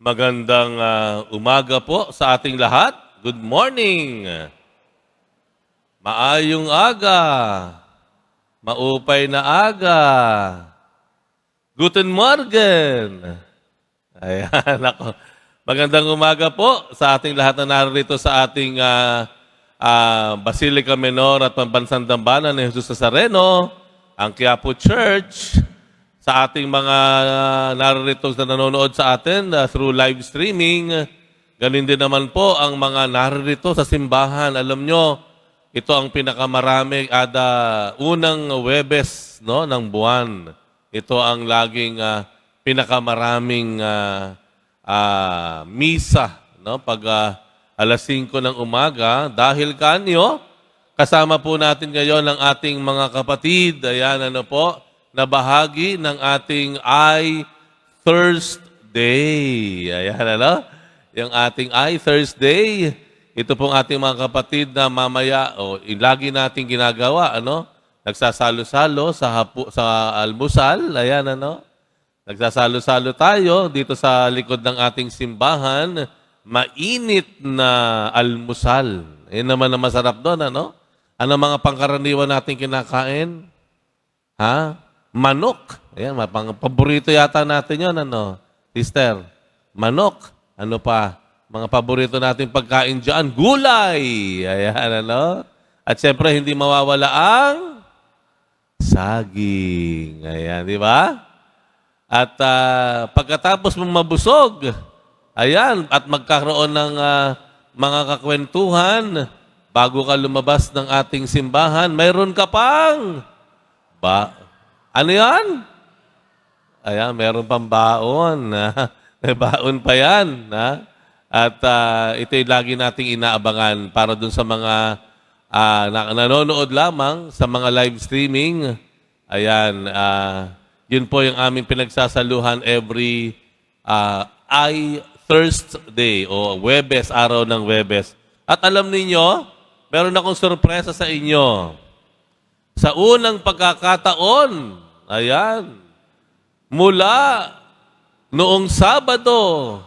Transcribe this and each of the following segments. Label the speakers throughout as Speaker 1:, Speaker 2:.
Speaker 1: Magandang ah, umaga po sa ating lahat. Good morning. Maayong aga. Maupay na aga. Guten Morgen. Ayan, ako. Magandang umaga po sa ating lahat na narito sa ating ah, ah, Basilica Menor at Pambansang Dambanan ni Jesus Nazareno, ang Quiapo Church, sa ating mga uh, narito na nanonood sa atin uh, through live streaming. Ganin din naman po ang mga narito sa simbahan. Alam nyo, ito ang pinakamarami ada unang Webes no, ng buwan. Ito ang laging uh, pinakamaraming uh, uh, misa no, pag uh, alas 5 ng umaga. Dahil kanyo, kasama po natin ngayon ang ating mga kapatid. Ayan, ano po, na bahagi ng ating I Thursday. Ayan, ano? Yung ating I Thursday. Ito pong ating mga kapatid na mamaya, o oh, lagi nating ginagawa, ano? Nagsasalo-salo sa, hapu, sa almusal. Ayan, ano? Nagsasalo-salo tayo dito sa likod ng ating simbahan. Mainit na almusal. Yan naman ang masarap doon, ano? Ano mga pangkaraniwan natin kinakain? Ha? Manok. Ayan, pang paborito yata natin yon ano? Sister, manok. Ano pa? Mga paborito natin pagkain dyan, gulay. Ayan, ano? At siyempre, hindi mawawala ang saging. Ayan, di ba? At ah, pagkatapos mong mabusog, ayan, at magkakaroon ng ah, mga kakwentuhan, bago ka lumabas ng ating simbahan, mayroon ka pang ba ano yan? Ayan, meron pang baon. May baon pa yan. Ha? At uh, ito'y lagi nating inaabangan para dun sa mga uh, na- nanonood lamang sa mga live streaming. Ayan, uh, yun po yung aming pinagsasaluhan every uh, I Thursday o Webes, araw ng Webes. At alam ninyo, meron akong sorpresa sa inyo. Sa unang pagkakataon, ayan, mula noong Sabado,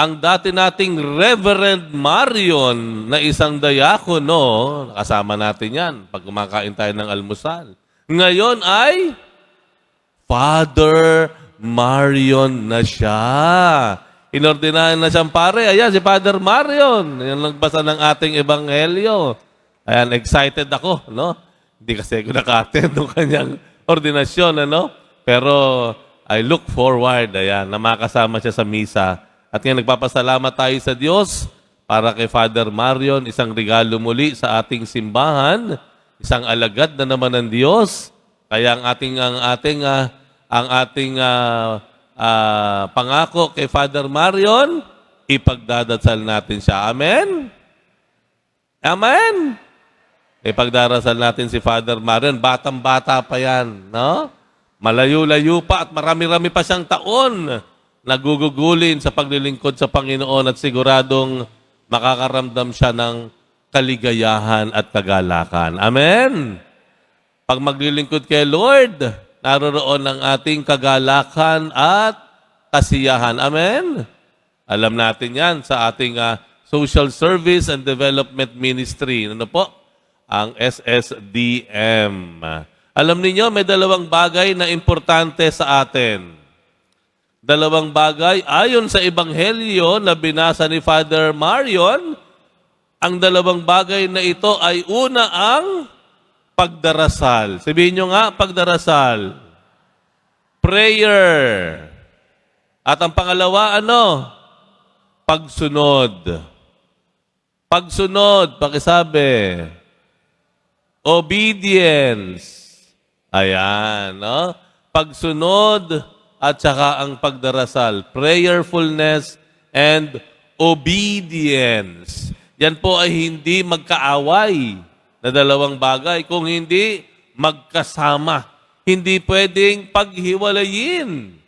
Speaker 1: ang dati nating Reverend Marion na isang dayakono, kasama natin yan pag kumakain tayo ng almusal. Ngayon ay Father Marion na siya. Inordinahan na siyang pare. Ayan, si Father Marion. Yan nagbasa ng ating ebanghelyo. Ayan, excited ako, no? Hindi kasi ako naka-attend ng kanyang ordinasyon, ano? Pero I look forward, ayan, na makasama siya sa misa. At ngayon nagpapasalamat tayo sa Diyos para kay Father Marion, isang regalo muli sa ating simbahan, isang alagad na naman ng Diyos. Kaya ang ating ang ating ah, ang ating ah, ah, pangako kay Father Marion, ipagdadasal natin siya. Amen. Amen. Ipagdarasal natin si Father Marion. Batang-bata pa yan, no? Malayo-layo pa at marami-rami pa siyang taon nagugugulin sa paglilingkod sa Panginoon at siguradong makakaramdam siya ng kaligayahan at kagalakan. Amen? Pag maglilingkod kay Lord, naroroon ang ating kagalakan at kasiyahan. Amen? Alam natin yan sa ating ah, Social Service and Development Ministry. Ano po? Ang SSDM. Alam niyo may dalawang bagay na importante sa atin. Dalawang bagay, ayon sa Ebanghelyo na binasa ni Father Marion, ang dalawang bagay na ito ay una ang pagdarasal. Sabihin nyo nga, pagdarasal. Prayer. At ang pangalawa, ano? Pagsunod. Pagsunod, pakisabi. Obedience. Ayan, no? Pagsunod at saka ang pagdarasal. Prayerfulness and obedience. Yan po ay hindi magkaaway na dalawang bagay. Kung hindi, magkasama. Hindi pwedeng paghiwalayin.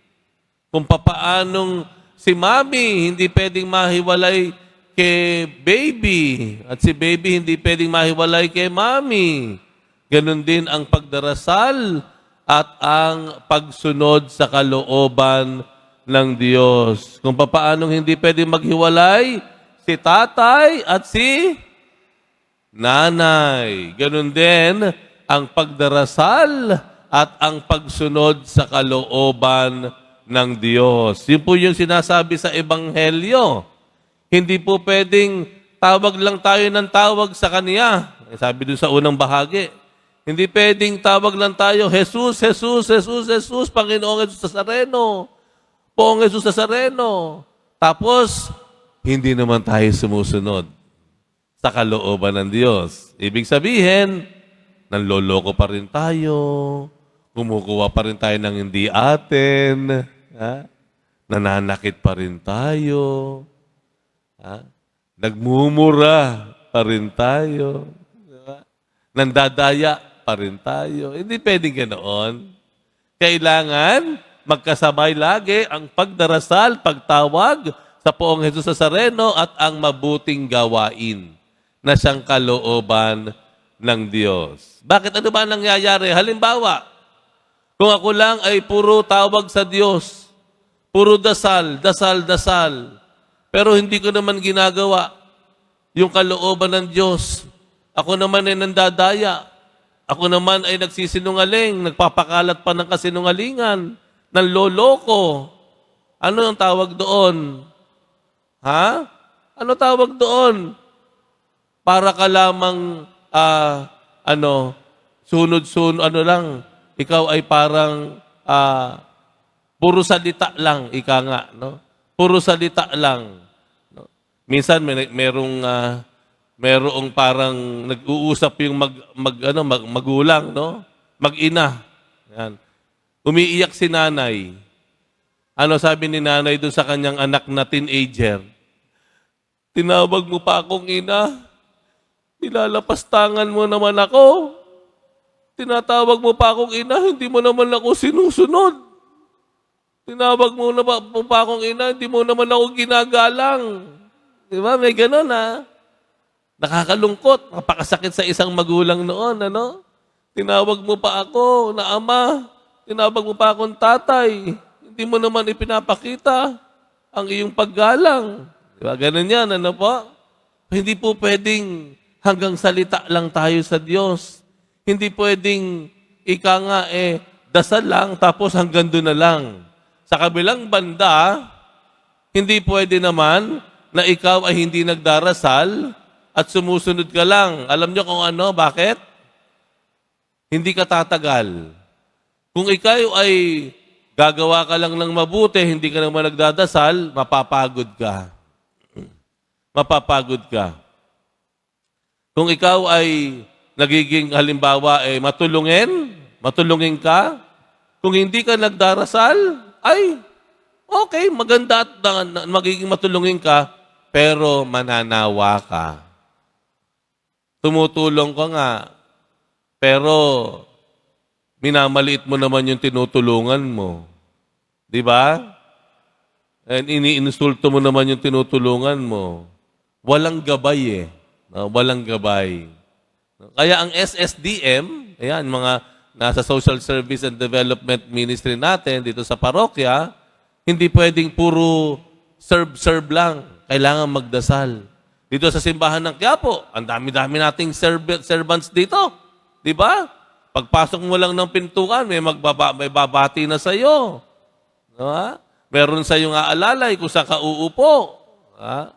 Speaker 1: Kung papaanong si mami hindi pwedeng mahiwalay kay baby at si baby hindi pwedeng mahiwalay kay mami. Ganon din ang pagdarasal at ang pagsunod sa kalooban ng Diyos. Kung papaanong hindi pwede maghiwalay si tatay at si nanay. Ganun din ang pagdarasal at ang pagsunod sa kalooban ng Diyos. Yun po yung sinasabi sa Ebanghelyo. Hindi po pwedeng tawag lang tayo ng tawag sa Kanya. Eh, Sabi dun sa unang bahagi. Hindi pwedeng tawag lang tayo, Jesus, Jesus, Jesus, Jesus, Panginoong Jesus Nazareno. Poong Jesus Nazareno. Tapos, hindi naman tayo sumusunod sa kalooban ng Diyos. Ibig sabihin, nanloloko pa rin tayo, kumukuha pa rin tayo ng hindi atin, ha? nananakit pa rin tayo, ha? nagmumura pa rin tayo, di ba? nandadaya pa rin tayo. Hindi pwedeng ganoon. Kailangan magkasabay lagi ang pagdarasal, pagtawag sa poong Jesus Nazareno at ang mabuting gawain na siyang kalooban ng Diyos. Bakit ano ba ang nangyayari? Halimbawa, kung ako lang ay puro tawag sa Diyos, puro dasal, dasal, dasal, pero hindi ko naman ginagawa yung kalooban ng Diyos. Ako naman ay nandadaya. Ako naman ay nagsisinungaling, nagpapakalat pa ng kasinungalingan, ng loloko. Ano ang tawag doon? Ha? Ano tawag doon? Para ka lamang, ah, ano, sunod-sunod, ano lang, ikaw ay parang, ah, puro salita lang, ika nga, no? Puro salita lang. No? Minsan, may, merong, ah, merong parang nag-uusap yung mag, mag, ano, mag, magulang, no? Mag-ina. Yan. Umiiyak si nanay. Ano sabi ni nanay doon sa kanyang anak na teenager? Tinawag mo pa akong ina. Nilalapastangan mo naman ako. Tinatawag mo pa akong ina, hindi mo naman ako sinusunod. Tinawag mo na pa, pa akong ina, hindi mo naman ako ginagalang. Di ba? May ganun ha. Nakakalungkot. Napakasakit sa isang magulang noon, ano? Tinawag mo pa ako na ama. Tinawag mo pa akong tatay. Hindi mo naman ipinapakita ang iyong paggalang. Di ba? Ganun yan, ano po? Hindi po pwedeng hanggang salita lang tayo sa Diyos. Hindi pwedeng ika nga eh, dasal lang tapos hanggang doon na lang. Sa kabilang banda, hindi pwede naman na ikaw ay hindi nagdarasal at sumusunod ka lang. Alam niyo kung ano, bakit? Hindi ka tatagal. Kung ikaw ay gagawa ka lang ng mabuti, hindi ka naman nagdadasal, mapapagod ka. Mapapagod ka. Kung ikaw ay nagiging halimbawa ay matulungin, matulungin ka, kung hindi ka nagdarasal, ay okay, maganda at magiging matulungin ka, pero mananawa ka. Tumutulong ka nga, pero minamaliit mo naman yung tinutulungan mo. Di ba? And iniinsulto mo naman yung tinutulungan mo. Walang gabay eh. Walang gabay. Kaya ang SSDM, ayan, mga nasa Social Service and Development Ministry natin dito sa parokya, hindi pwedeng puro serve-serve lang. Kailangan magdasal. Dito sa simbahan ng Quiapo, ang dami-dami nating serv- servants dito. Di ba? Pagpasok mo lang ng pintuan, may, magbaba, may babati na sa'yo. No, ha? Meron sa iyong aalalay kung saan ka uupo. Ha?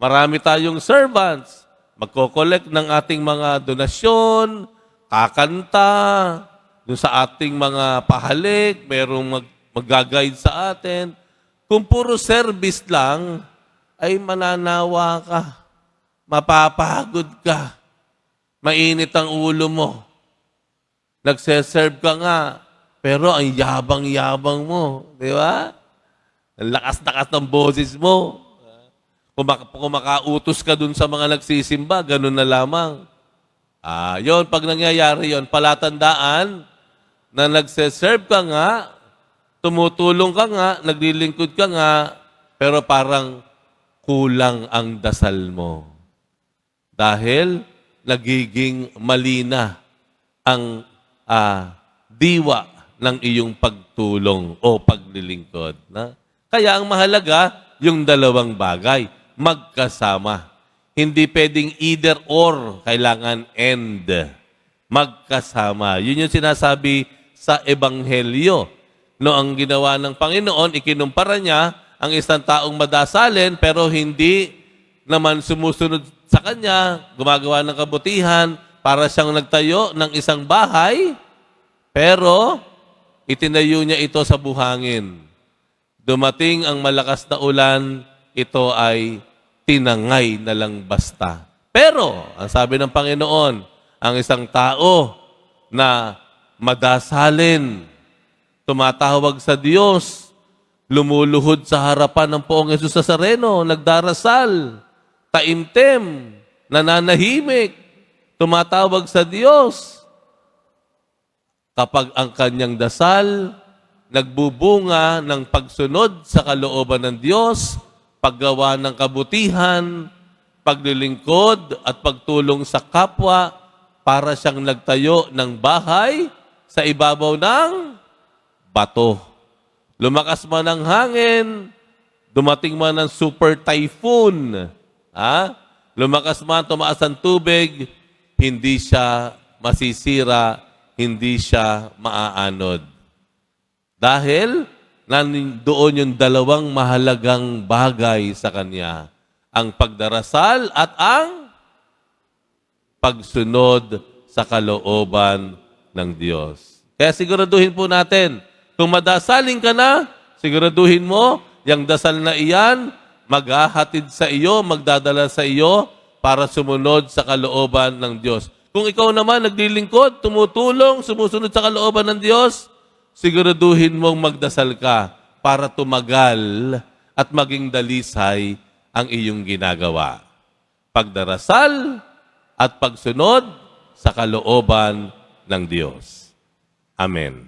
Speaker 1: Marami tayong servants. Magko-collect ng ating mga donasyon, kakanta, dun sa ating mga pahalik, merong mag, mag-guide sa atin. Kung puro service lang, ay mananawa ka. Mapapagod ka. Mainit ang ulo mo. Nagseserve ka nga, pero ang yabang-yabang mo. Di ba? Ang lakas-lakas ng boses mo. Kung makautos ka dun sa mga nagsisimba, ganun na lamang. Ah, yon pag nangyayari yon, palatandaan na nagse-serve ka nga, tumutulong ka nga, naglilingkod ka nga, pero parang kulang ang dasal mo. Dahil nagiging malina ang ah, diwa ng iyong pagtulong o paglilingkod. Na? Kaya ang mahalaga, yung dalawang bagay, magkasama. Hindi pwedeng either or, kailangan and. Magkasama. Yun yung sinasabi sa Ebanghelyo. No, ang ginawa ng Panginoon, ikinumpara niya ang isang taong madasalin pero hindi naman sumusunod sa kanya, gumagawa ng kabutihan para siyang nagtayo ng isang bahay, pero itinayo niya ito sa buhangin. Dumating ang malakas na ulan, ito ay tinangay na lang basta. Pero, ang sabi ng Panginoon, ang isang tao na madasalin, tumatawag sa Diyos, lumuluhod sa harapan ng poong Yesus sa Sareno, nagdarasal, taimtim, nananahimik, tumatawag sa Diyos. Kapag ang kanyang dasal nagbubunga ng pagsunod sa kalooban ng Diyos, paggawa ng kabutihan, paglilingkod at pagtulong sa kapwa para siyang nagtayo ng bahay sa ibabaw ng bato. Lumakas man ang hangin, dumating man ang super typhoon, ha? lumakas man, tumaas ang tubig, hindi siya masisira, hindi siya maaanod. Dahil nandoon yung dalawang mahalagang bagay sa kanya. Ang pagdarasal at ang pagsunod sa kalooban ng Diyos. Kaya siguraduhin po natin, kung madasalin ka na, siguraduhin mo, yung dasal na iyan, maghahatid sa iyo, magdadala sa iyo para sumunod sa kalooban ng Diyos. Kung ikaw naman naglilingkod, tumutulong, sumusunod sa kalooban ng Diyos, siguraduhin mong magdasal ka para tumagal at maging dalisay ang iyong ginagawa. Pagdarasal at pagsunod sa kalooban ng Diyos. Amen.